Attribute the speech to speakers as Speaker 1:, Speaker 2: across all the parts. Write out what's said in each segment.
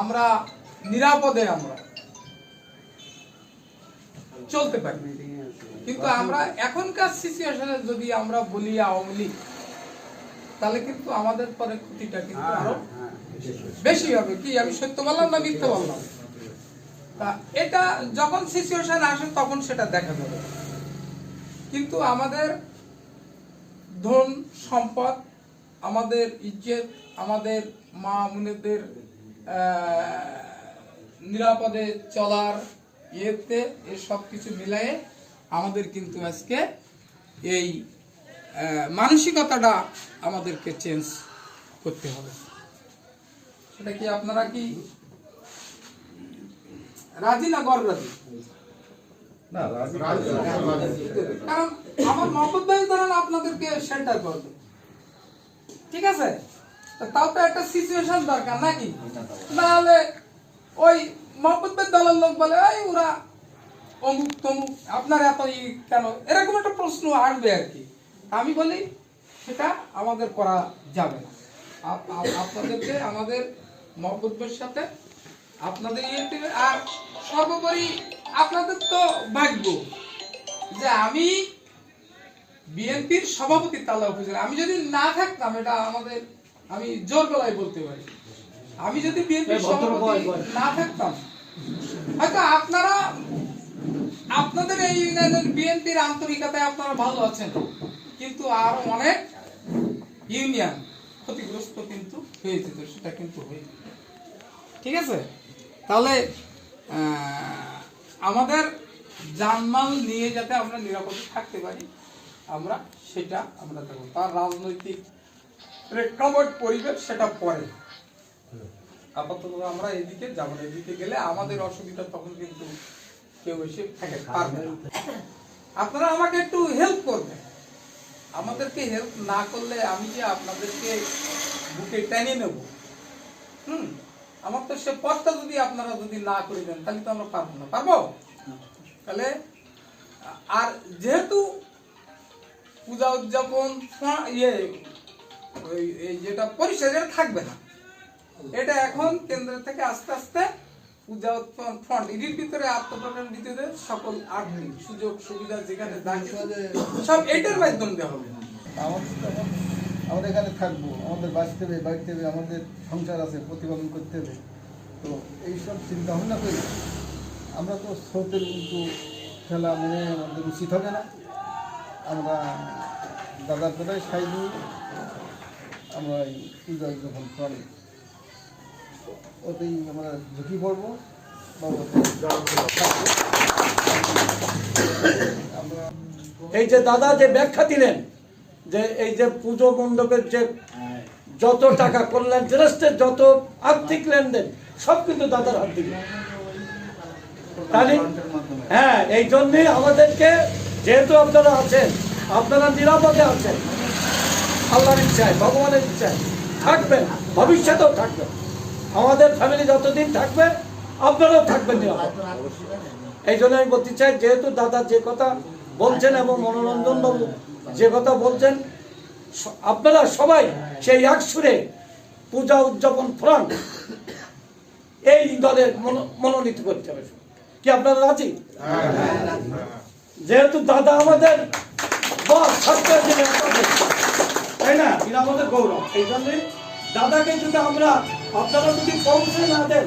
Speaker 1: আমরা নিরাপদে আমরা চলতে পারি। কিন্তু আমরা এখনকার সিচুয়েশনে যদি আমরা বলি আওয়ামী লীগ তাহলে কিন্তু আমাদের পরে ক্ষতিটা কিন্তু আরও বেশি হবে। কি আমি সত্য বললাম না মিথ্যা বললাম? তা এটা যখন সিচুয়েশন আসে তখন সেটা দেখা যাবে। কিন্তু আমাদের ধন সম্পদ আমাদের ইজ্জত আমাদের মা মুনেদের নিরাপদে চলার ইয়েতে এই সব কিছু মিলায়ে আমাদের কিন্তু আজকে এই মানসিকতাটা আমাদেরকে চেঞ্জ করতে হবে। সেটা কি আপনারা কি রাজি না গড় রাজি কারণ আমার মহব্বত ভাই ধরেন আপনাদেরকে সেন্টার করবে ঠিক আছে? তাও তো একটা সিচুয়েশন দরকার নাকি? নাহলে ওই মহব্বত ভাই দলের লোক বলে, এই ওরা অমুক তমুক, আপনার এত ই কেন? এরকম একটা প্রশ্ন আসবে আর কি। আমি বলি, সেটা আমাদের করা যাবে না। আপ- আপ- আপনাদেরকে আমাদের মহব্বত ভাইয়ের সাথে আপনাদের ইয়েতে আর সর্বোপরি আপনাদের তো ভাগ্য যে আমি বিএনপির সভাপতি তালা উপজেলা আমি যদি না থাকতাম, এটা আমাদের আমি জোর গলায় বলতে পারি। আমি যদি বিএনপির সভাপতি না থাকতাম হয়তো আপনারা আপনাদের এই ইউনিয়নের বিএনপির আন্তরিকতায় আপনারা ভালো আছেন। কিন্তু আরও অনেক ইউনিয়ন ক্ষতিগ্রস্ত কিন্তু হয়ে যেত সেটা কিন্তু হয়ে ঠিক আছে? তাহলে আমাদের জানমাল নিয়ে যাতে আমরা নিরাপদে থাকতে পারি আমরা সেটা আমরা দেখব। তার রাজনৈতিক প্রেক্ষাপট পরিবেশ সেটা পরে। আপাতত আমরা এদিকে যাব না এদিকে গেলে আমাদের অসুবিধা তখন কিন্তু কেউ এসে থাকে পারবে আপনারা আমাকে একটু হেল্প করবেন। আমাদেরকে হেল্প না করলে আমি যে আপনাদেরকে বুকে টেনে নেব। হুম আমার তো সে পথটা যদি আপনারা যদি না করে দেন তাহলে তো আমরা পারব না। পারব? তাহলে আর যেহেতু পূজা উদযাপন ইয়ে ওই, এই যেটা পরিচয় এটা থাকবে না। এটা এখন কেন্দ্র থেকে আস্তে আস্তে পূজা উৎপন্ন ফন্ড এটির ভিতরে আত্মপ্রকাশ দেয়, সকল আর্থিক সুযোগ, সুবিধা যেখানে সব এটার মাধ্যম দেওয়া হবে।
Speaker 2: আমরা এখানে থাকব, আমাদের বাঁচতে হবে, বাড়িতে হবে, আমাদের সংসার আছে, প্রতিপালন করতে হবে। তো এইসব চিন্তা ভাবনা করি। আমরা তো স্রোতের কিন্তু খেলা মনে আমাদের উচিত হবে না। আমরা দাদার দ্বারাই সাই দিই। আমরা এই পূজা যখন করি, ওতেই আমরা ঝুঁকি পড়ব
Speaker 3: এই যে দাদা যে ব্যাখ্যা দিলেন, যে এই যে পুজো মণ্ডপের যে যত টাকা কল্যাণ ট্রাস্টের যত আর্থিক লেনদেন, সব কিন্তু দাদার হাত দিল হ্যাঁ এই জন্যে আমাদেরকে, যেহেতু আপনারা আছেন, আপনারা নিরাপদে আছেন আল্লাহর ইচ্ছায় ভগবানের ইচ্ছায় থাকবেন ভবিষ্যতেও থাকবেন আমাদের ফ্যামিলি যতদিন থাকবে আপনারাও থাকবেন এই জন্য আমি বলতে চাই যেহেতু দাদা যে কথা বলছেন এবং মনোরঞ্জন বাবু যে কথা বলছেন আপনারা সবাই সেই এক সুরে পূজা উদযাপন ফ্রন্ট এই দলের মনো- মনোনীত করতে হবে। কি আপনারা রাজি? যেহেতু দাদা আমাদের বস আপনাদের, তাই না? এটা আমাদের গৌরব। এই জন্যে দাদাকে যদি আমরা আপনারা যদি পৌঁছে না দেন,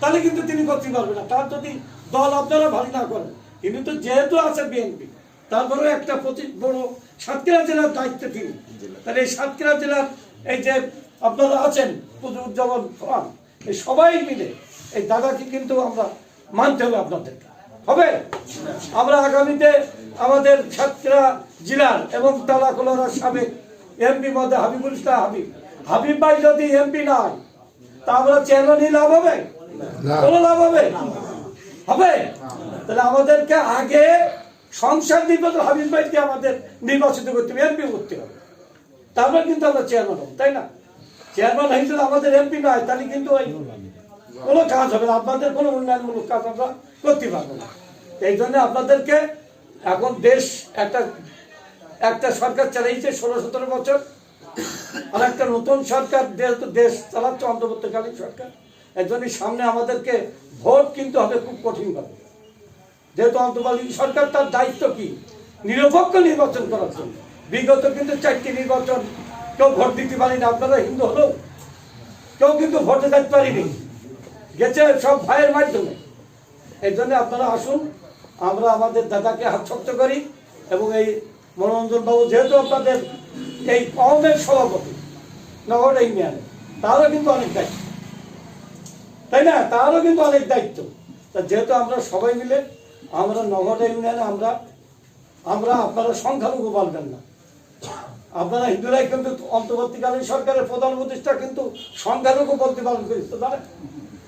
Speaker 3: তাহলে কিন্তু তিনি করতে পারবেন না। তার যদি দল আপনারা ভালো না করেন, তিনি তো যেহেতু আছে বিএনপি তারপরেও একটা প্রতি বড় সাতক্ষীরা জেলার দায়িত্বে তিনি। তাহলে এই সাতক্ষীরা জেলার এই যে আপনারা আছেন উদযাপন ফ্রন্ট, এই সবাই মিলে এই দাদাকে কিন্তু আমরা মানতে হবে আপনাদেরকে। হবে? আমরা আগামীতে আমাদের সাতক্ষীরা জেলার এবং তালাকোলার সাবেক এমপি মধ্যে হাবিবুল ইসলাম হাবিব। হাবিব ভাই যদি এমপি না হয় তা আমরা চেয়ারম্যানই লাভ হবে? কোনো লাভ হবে? হবে? তাহলে আমাদেরকে আগে সংসার নির্বাচন হাবিব ভাইকে আমাদের নির্বাচিত করতে হবে এমপি করতে হবে। তারপর কিন্তু আমরা চেয়ারম্যান হব তাই না? চেয়ারম্যান হিসেবে আমাদের এমপি নয় তাহলে কিন্তু ওই কোনো কাজ হবে না। আপনাদের কোনো উন্নয়নমূলক কাজ আমরা করতে পারব না। এই জন্য আপনাদেরকে এখন দেশ একটা একটা সরকার চালিয়েছে ষোলো, সতেরো বছর, আর একটা নতুন সরকার যেহেতু দেশ চালাচ্ছে অন্তর্বর্তীকালীন সরকার। এর জন্য সামনে আমাদেরকে ভোট কিনতে হবে খুব কঠিনভাবে। যেহেতু অন্তর্বর্তী সরকার তার দায়িত্ব কি? নিরপেক্ষ নির্বাচন করার জন্য। বিগত কিন্তু চারটি নির্বাচন কেউ ভোট দিতে পারেনি, আপনারা হিন্দু হলেও। কেউ কিন্তু ভোটে যেতে পারিনি। গেছে সব ভাইয়ের মাধ্যমে। এই জন্য আপনারা আসুন, আমরা আমাদের দাদাকে হাত শক্ত করি এবং এই মনোরঞ্জন বাবু যেহেতু আপনাদের এই কমের সভাপতি নগর ইউনিয়নে তারও কিন্তু অনেক দায়িত্ব। তাই না? তারও কিন্তু অনেক দায়িত্ব। তা যেহেতু আমরা সবাই মিলে আমরা নগর ইউনিয়নে আমরা আমরা আপনারা সংখ্যালঘু বলবেন না। আপনারা হিন্দুরাই কিন্তু অন্তর্বর্তীকালীন সরকারের প্রধান উপদেষ্টা কিন্তু সংখ্যালঘু বলতে পালন করিস তো তারা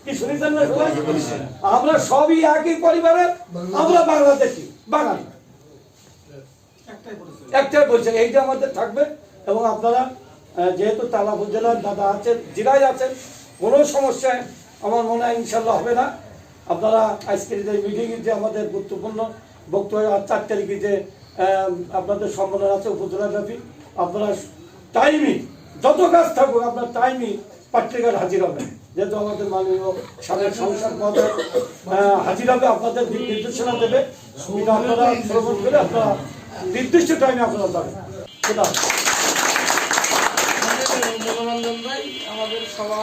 Speaker 3: কি শুনেছেন না আমরা সবই একই পরিবারের আমরা বাংলাদেশি বাঙালি। একটাই বলছে এইটা আমাদের থাকবে এবং আপনারা যেহেতু তালা জেলার দাদা আছেন জেলায় আছেন, কোনো সমস্যায় আমার মনে হয় ইনশাল্লাহ হবে না। আপনারা আজকের যে মিটিংয়ে যে আমাদের গুরুত্বপূর্ণ বক্তব্য চার তারিখে যে আপনাদের সম্মেলন আছে উপজেলা ব্যাপী, আপনারা টাইমই যত কাজ থাকুক, আপনার টাইমই পত্রিকার হাজির হবে। যেহেতু আমাদের মাননীয় সাবেক সংসদ মহোদয় হাজির হবে, আপনাদের নির্দেশনা দেবে। আপনারা আপনারা নির্দিষ্ট টাইমে আপনারা যাবেন খুদা।
Speaker 1: আমাদের সভা